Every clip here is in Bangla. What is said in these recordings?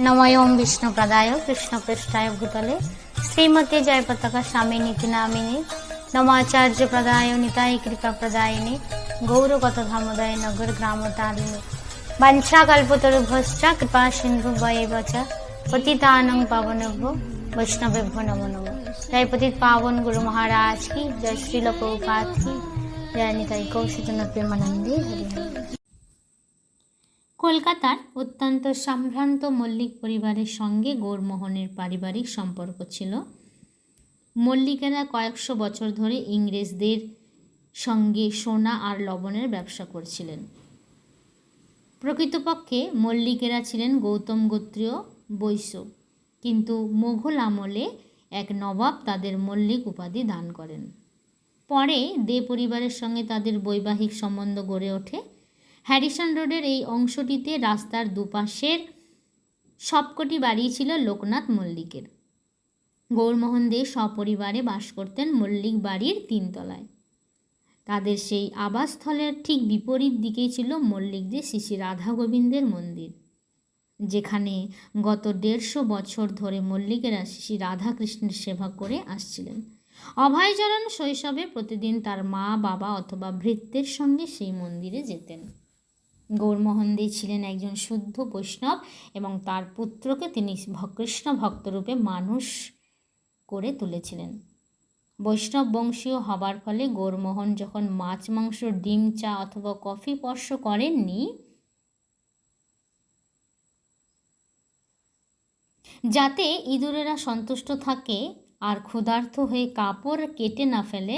নময়ম বিষ্ণুপ্রদায় কৃষ্ণপৃষ্ঠায় ভূতলে। শ্রীমতী জয় পতাকা স্বামী নীতি নামিনী। নমাচার্য প্রদায়, নিতাই কৃপা প্রদায়িনী। গৌরগত ধামোদয় নগর গ্রাম তারিণী বাঞ্ছা কল্পতরুভশ্চ, কৃপা সিন্ধু বয়েব চ। পতিতানং পাবনভ্য, বৈষ্ণবেভ্য নমো নমো। জয় পতিত পাবন গুরু মহারাজ কি? জয় শ্রীল প্রভুপাত জয় নিতাই কৌশিতন প্রেমানন্দে হরি হরি। কলকাতার অত্যন্ত সম্ভ্রান্ত মল্লিক পরিবারের সঙ্গে গৌরমোহনের পারিবারিক সম্পর্ক ছিল। মল্লিকেরা কয়েকশো বছর ধরে ইংরেজদের সঙ্গে সোনা আর লবণের ব্যবসা করছিলেন। প্রকৃতপক্ষে মল্লিকেরা ছিলেন গৌতম গোত্রীয় বৈশ্য, কিন্তু মোঘল আমলে এক নবাব তাদের মল্লিক উপাধি দান করেন। পরে দে পরিবারের সঙ্গে তাদের বৈবাহিক সম্বন্ধ গড়ে ওঠে। হ্যারিসন রোডের এই অংশটিতে রাস্তার দুপাশের সবকটি বাড়ি ছিল লোকনাথ মল্লিকের। গৌরমোহন দে সপরিবারে বাস করতেন মল্লিক বাড়ির তিনতলায়। তাদের সেই আবাসস্থলের ঠিক বিপরীত দিকেই ছিল মল্লিকদের শ্রী রাধা গোবিন্দের মন্দির, যেখানে গত দেড়শো বছর ধরে মল্লিকেরা শ্রী রাধাকৃষ্ণের সেবা করে আসছিলেন। অভয়চরণ শৈশবে প্রতিদিন তার মা, বাবা অথবা ভৃত্যের সঙ্গে সেই মন্দিরে যেতেন। গৌরমোহন দে ছিলেন একজন শুদ্ধ বৈষ্ণব এবং তার পুত্রকে তিনি কৃষ্ণ ভক্তরূপে মানুষ করে তুলেছিলেন। বৈষ্ণব বংশীয় হবার ফলে গৌরমোহন যখন মাছ, মাংস, ডিম, চা অথবা কফি স্পর্শ করেননি, যাতে ইঁদুরেরা সন্তুষ্ট থাকে আর ক্ষুধার্ত হয়ে কাপড় কেটে না ফেলে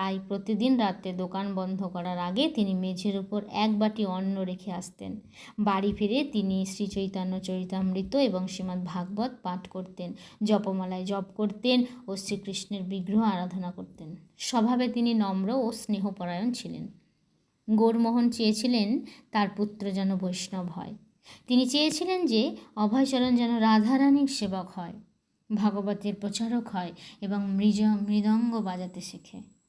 তাই প্রতিদিন রাতে দোকান বন্ধ করার আগে তিনি মেঝের উপর এক বাটি অন্ন রেখে আসতেন। বাড়ি ফিরে তিনি শ্রী চৈতন্য চরিতামৃত এবং শ্রীমদ্ ভাগবত পাঠ করতেন, জপমালায় জপ করতেন ও শ্রীকৃষ্ণের বিগ্রহ আরাধনা করতেন। স্বভাবে তিনি নম্র ও স্নেহপরায়ণ ছিলেন। গৌরমোহন চেয়েছিলেন তার পুত্র যেন বৈষ্ণব হয়। তিনি চেয়েছিলেন যে অভয়চরণ যেন রাধারানীর সেবক হয়, ভাগবতের প্রচারক হয় এবং মৃজ, মৃদঙ্গ বাজাতে শেখে।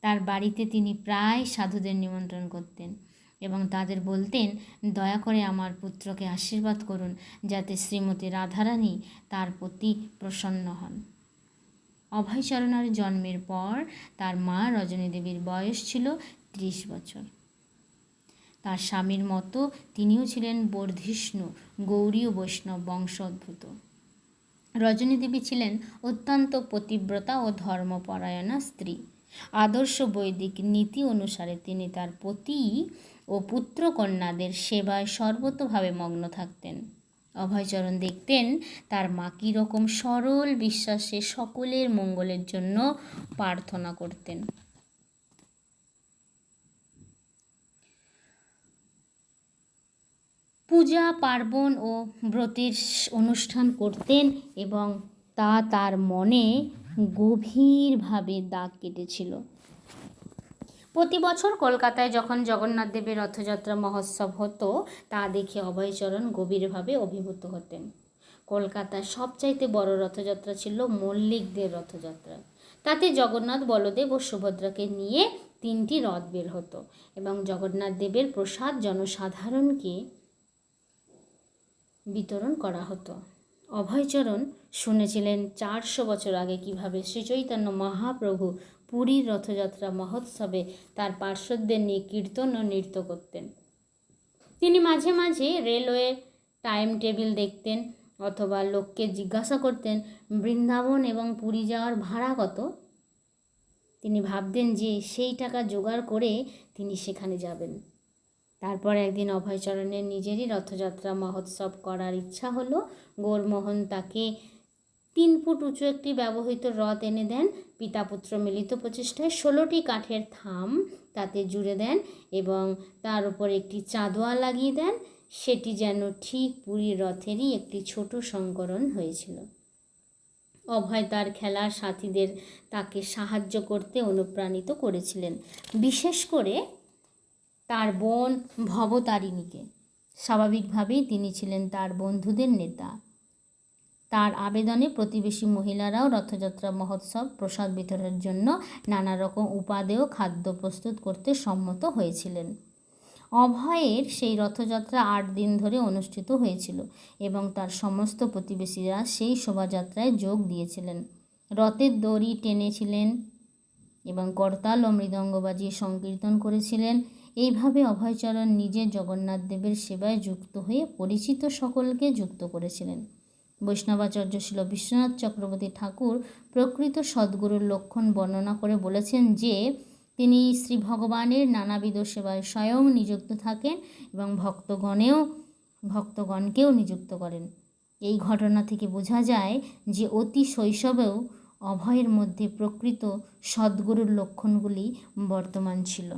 তার বাড়িতে তিনি প্রায় সাধুদের নিমন্ত্রণ করতেন এবং তাদের বলতেন, দয়া করে আমার পুত্রকে আশীর্বাদ করুন যাতে শ্রীমতী রাধারানী তার প্রতি প্রসন্ন হন। অভয়চরণার জন্মের পর তার মা রজনী দেবীর বয়স ছিল ত্রিশ বছর। তার স্বামীর মতো তিনিও ছিলেন বর্ধিষ্ণু গৌরীয় বৈষ্ণব বংশোদ্ভূত। রজনী দেবী ছিলেন অত্যন্ত পতিব্রতা ও ধর্মপরায়ণা স্ত্রী। আদর্শ বৈদিক নীতি অনুসারে তিনি তার পতি ও পুত্রকন্যাদের সেবায় সর্বতভাবে মগ্ন থাকতেন। অভয়চরণ দেখতেন তার মা কীরকম সরল বিশ্বাসে সকলের মঙ্গলের জন্য প্রার্থনা করতেন। পূজা, পার্বণ ও ব্রতের অনুষ্ঠান করতেন এবং তা তার মনে গভীরভাবে দাগ কেটেছিল। প্রতি বছর কলকাতায় যখন জগন্নাথ দেবের রথযাত্রা মহোৎসব হতো, তা দেখে অভয়চরণ গভীরভাবে অভিভূত হতেন। কলকাতার সবচাইতে বড় রথযাত্রা ছিল মল্লিকদের রথযাত্রা। তাতে জগন্নাথ, বলদেব ও সুভদ্রাকে নিয়ে তিনটি রথ বের হতো এবং জগন্নাথ দেবের প্রসাদ জনসাধারণকে বিতরণ করা হতো। অভয়চরণ শুনেছিলেন চারশো বছর আগে কীভাবে শ্রীচৈতন্য মহাপ্রভু পুরীর রথযাত্রা মহোৎসবে তার পার্শ্বদের নিয়ে কীর্তন ও নৃত্য করতেন। তিনি মাঝে মাঝে রেলওয়ে টাইম টেবিল দেখতেন অথবা লোককে জিজ্ঞাসা করতেন, বৃন্দাবন এবং পুরী যাওয়ার ভাড়া কত? তিনি ভাবতেন যে সেই টাকা জোগাড় করে তিনি সেখানে যাবেন। তারপর একদিন অভয়চরণের নিজেরই রথযাত্রা মহোৎসব করার ইচ্ছা হলো। গৌরমোহন তাকে তিন ফুট উঁচু একটি ব্যবহৃত রথ এনে দেন। পিতা পুত্র মিলিত প্রচেষ্টায় ষোলোটি কাঠের থাম তাতে জুড়ে দেন এবং তার উপর একটি চাঁদোয়া লাগিয়ে দেন। সেটি যেন ঠিক পুরীর রথেরই একটি ছোট সংকরণ হয়েছিল। অভয় তার খেলার সাথীদের তাকে সাহায্য করতে অনুপ্রাণিত করেছিলেন। বিশেষ করে তার বোন ভবতারিণীকে। স্বাভাবিকভাবেই তিনি ছিলেন তার বন্ধুদের নেতা। তার আবেদনে প্রতিবেশী মহিলারাও রথযাত্রা মহোৎসব, প্রসাদ বিতরণের জন্য নানা রকম উপাদেয় খাদ্য প্রস্তুত করতে সম্মত হয়েছিলেন। অভয়ের সেই রথযাত্রা আট দিন ধরে অনুষ্ঠিত হয়েছিল এবং তার সমস্ত প্রতিবেশীরা সেই শোভাযাত্রায় যোগ দিয়েছিলেন। রথের দড়ি টেনেছিলেন এবং করতাল ও মৃদঙ্গ বাজিয়ে সংকীর্তন করেছিলেন। এইভাবে অভয়চরণ নিজে জগন্নাথ দেবের সেবায় যুক্ত হয়ে পরিচিত সকলকে যুক্ত করেছিলেন। বৈষ্ণবাচার্য ছিল বিশ্বনাথ চক্রবর্তী ঠাকুর প্রকৃত সদ্গুরুর লক্ষণ বর্ণনা করে বলেছেন যে, তিনি শ্রী ভগবানের নানাবিধ সেবায় স্বয়ং নিযুক্ত থাকেন এবং ভক্তগণেও, ভক্তগণকেও নিযুক্ত করেন। এই ঘটনা থেকে বোঝা যায় যে অতি শৈশবেও অভয়ের মধ্যে প্রকৃত সদ্গুরুর লক্ষণগুলি বর্তমান ছিল।